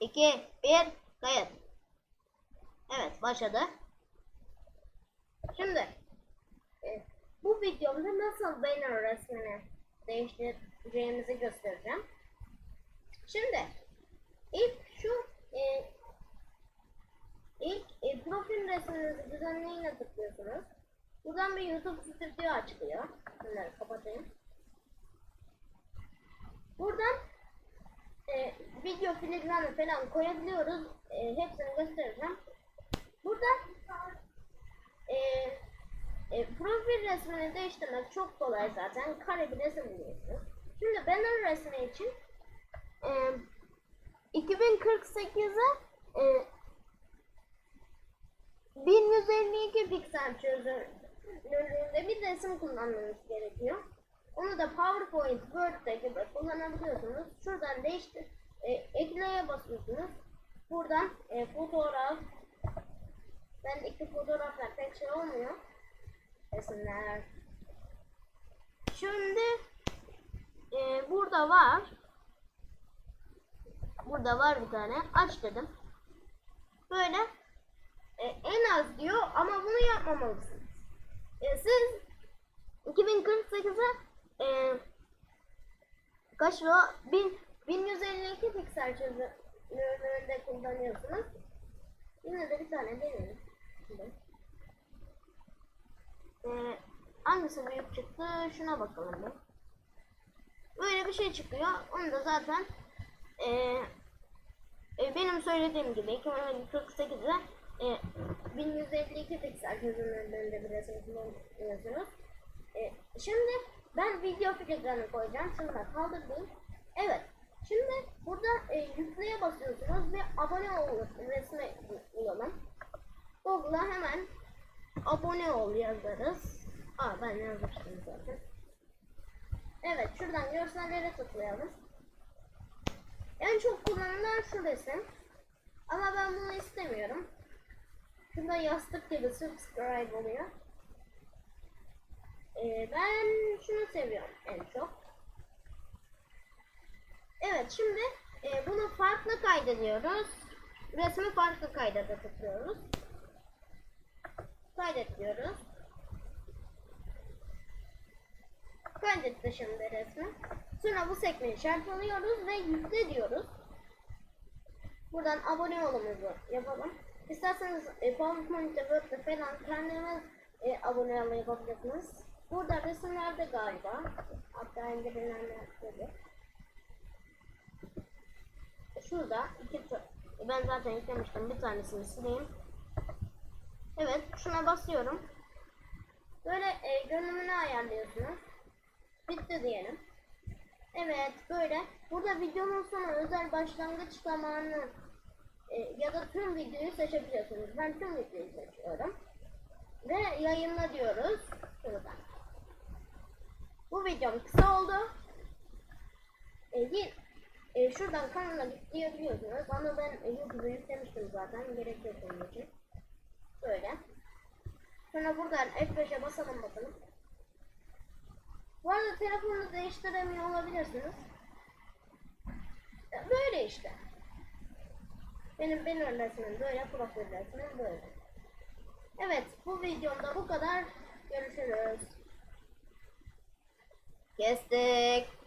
2, 1, kayıt. Evet başladı. Şimdi e, bu videomda nasıl banner resmini değiştireceğimizi göstereceğim. Şimdi ilk şu e, ilk e, profil resminizi düzenleyine tıklıyorsunuz. Buradan bir YouTube stüdyo açılıyor. Bunları kapatayım. Buradan e, video filmlerini falan koyabiliyoruz. E, hepsini göstereceğim. Burada e, e, profil resmini değiştirmek çok kolay zaten. Kare bir resim buluyorsunuz. Şimdi banner resmi için e, 2048'e e, 1152 piksel çözünürlüğünde bir resim kullanmanız gerekiyor. Onu da PowerPoint, Word'de gibi kullanabiliyorsunuz. Şuradan değiştir, e, ekleye basıyorsunuz. Buradan e, fotoğraf, ben iki fotoğraflar pek şey olmuyor. Resimler. Şimdi e, burada var. Burada var bir tane. Aç dedim. Böyle e, en az diyor ama bunu yapmamalısınız. E, siz 2048'e e, kaç o? 1000 1152 piksel çözünürlüğünde kullanıyorsunuz. Yine de bir tane deneyelim. Şimdi. E, hangisi büyük çıktı? Şuna bakalım bir. Böyle bir şey çıkıyor. Onu da zaten e, e, benim söylediğim gibi 2048'e e, 1152 piksel çözünürlüğünde bir resim kullanıyorsunuz. E, şimdi ben video filtrerini koyacağım. Şunu da kaldırayım. Evet. Şimdi burada e, yükleye basıyorsunuz ve abone ol resmi bulalım. Google'a hemen abone ol yazarız. Aa ben yazmıştım zaten. Evet şuradan görsellere tıklayalım. En çok kullanılan şu resim. Ama ben bunu istemiyorum. Şurada yastık gibi subscribe oluyor. Ee, ben şunu seviyorum en çok. Evet şimdi e, bunu farklı kaydediyoruz. Resmi farklı kaydede tıklıyoruz. Kaydet diyoruz. Kaydetti şimdi resmi. Sonra bu sekmeyi işaretleniyoruz ve yükle diyoruz. Buradan abone olumuzu yapalım. İsterseniz e, PowerPoint'te, Word'de falan kendiniz e, abone olmayı yapabilirsiniz. Burada resimlerde galiba. Hatta indirilenler dedi. Şurada iki ta- ben zaten yüklemiştim. Bir tanesini sileyim. Evet, şuna basıyorum. Böyle e, görünümünü ayarlıyorsunuz. Bitti diyelim. Evet, böyle. Burada videonun sonu özel başlangıç zamanı e, ya da tüm videoyu seçebiliyorsunuz. Ben tüm videoyu seçiyorum. Ve yayınla diyoruz. Şuradan. Bu videom kısa oldu. E, e, şuradan kanala diyebiliyorsunuz ama ben YouTube'a yüklemiştim zaten. Gerek yok onun için. Böyle. Sonra buradan F5'e basalım bakalım. Bu arada telefonu değiştiremiyor olabilirsiniz. Böyle işte. Benim benim resmim böyle, profil resmim böyle. Evet, bu videomda bu kadar. Görüşürüz. Kestik.